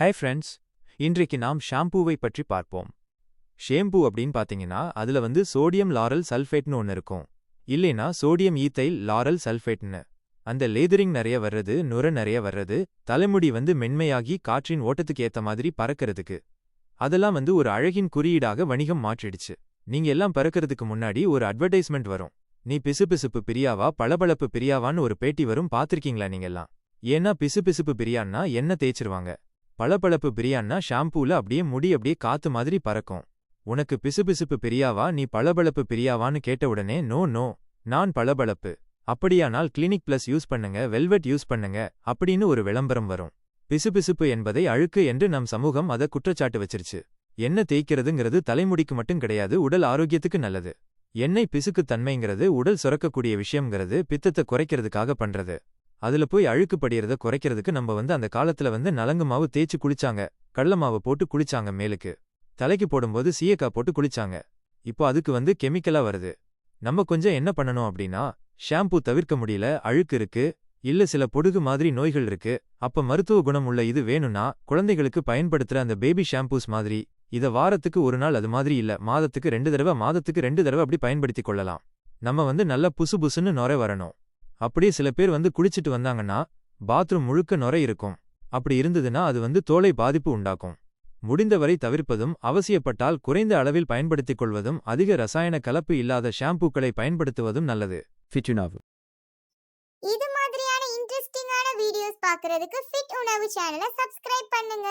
Hey friends இன்றைக்கு நாம் ஷாம்பூவை பற்றி பார்ப்போம். ஷேம்பூ அப்படின்னு பார்த்தீங்கன்னா அதுல வந்து சோடியம் லாரல் சல்ஃபேட்னு ஒன்று இருக்கும். இல்லைனா சோடியம் ஈத்தைல் லாரல் சல்ஃபேட்னு அந்த லேதரிங் நிறைய வர்றது நுர நிறைய வர்றது தலைமுடி வந்து மென்மையாகி காற்றின் ஓட்டத்துக்கு ஏத்த மாதிரி பறக்கறதுக்கு. அதெல்லாம் வந்து ஒரு அழகின் குறியீடாக வணிகம் மாற்றிடுச்சு. நீங்க எல்லாம் பறக்கறதுக்கு முன்னாடி ஒரு அட்வர்டைஸ்மெண்ட் வரும். நீ பிசுபிசுப்பு பிரியாவா பளபளப்பு பிரியாவான்னு ஒரு பேட்டி வரும் பாத்திருக்கீங்களா நீங்கெல்லாம் ஏன்னா பிசுபிசுப்பு பிரியான்னா என்ன தேய்ச்சிருவாங்க. பளபளப்பு பிரியான்னா ஷாம்பூல அப்படியே முடி அப்படியே காத்து மாதிரி பறக்கும். உனக்கு பிசுபிசுப்பு பிரியாவா? நீ பளபளப்பு பிரியாவான்னு கேட்ட உடனே நோ நோ நான் பளபளப்பு. அப்படியானால் கிளினிக் பிளஸ் யூஸ் பண்ணுங்க வெல்வெட் யூஸ் பண்ணுங்க அப்படின்னு ஒரு விளம்பரம் வரும். பிசுபிசுப்பு என்பதை அழுக்கு என்று நம் சமூகம் அத குற்றச்சாட்டு வச்சிருச்சு. எண்ணெய் தேய்க்கிறதுங்கிறது தலைமுடிக்கு மட்டும் கிடையாது உடல் ஆரோக்கியத்துக்கு நல்லது. எண்ணெய் பிசுக்கு தன்மைங்கிறது உடல் சுரக்கக்கூடிய விஷயம்ங்கிறது பித்தத்தை குறைக்கிறதுக்காக பண்றது. அதுல போய் அழுக்கு படியறத குறைக்கிறதுக்கு நம்ம வந்து அந்த காலத்துல வந்து நலங்கு மாவு தேய்ச்சு குளிச்சாங்க. கடல மாவு போட்டு குளிச்சாங்க மேலுக்கு. தலைக்கு போடும்போது சீயக்காய் போட்டு குளிச்சாங்க. இப்போ அதுக்கு வந்து கெமிக்கலா வருது. நம்ம கொஞ்சம் என்ன பண்ணணும் அப்படின்னா ஷாம்பூ தவிர்க்க முடியல அழுக்கு இருக்கு இல்ல சில பொடுகு மாதிரி நோய்கள் இருக்கு அப்ப மருத்துவ குணம் உள்ள இது வேணும்னா குழந்தைகளுக்கு பயன்படுத்துற அந்த பேபி ஷாம்பூஸ் மாதிரி இத வாரத்துக்கு ஒரு நாள் அது மாதிரி இல்ல மாதத்துக்கு ரெண்டு தடவை மாதத்துக்கு ரெண்டு தடவை அப்படி பயன்படுத்திக் கொள்ளலாம். நம்ம வந்து நல்ல புசு புசுன்னு நுரை வரணும். அப்படியே சில பேர் வந்து குளிச்சிட்டு வந்தாங்கன்னா பாத்ரூம் முழுக்க நுரை இருக்கும். அப்படி இருந்ததுன்னா அது வந்து தோலை பாதிப்பு உண்டாக்கும். முடிந்தவரை தவிர்ப்பதும் அவசியப்பட்டால் குறைந்த அளவில் பயன்படுத்திக் கொள்வதும் அதிக ரசாயன கலப்பு இல்லாத ஷாம்பூக்களை பயன்படுத்துவதும் நல்லது. ஃபிட்டுனாவு இது மாதிரியான இன்ட்ரெஸ்டிங்கான வீடியோஸ் பார்க்கிறதுக்கு ஃபிட் உணவு சேனலை சப்ஸ்கிரைப் பண்ணுங்க.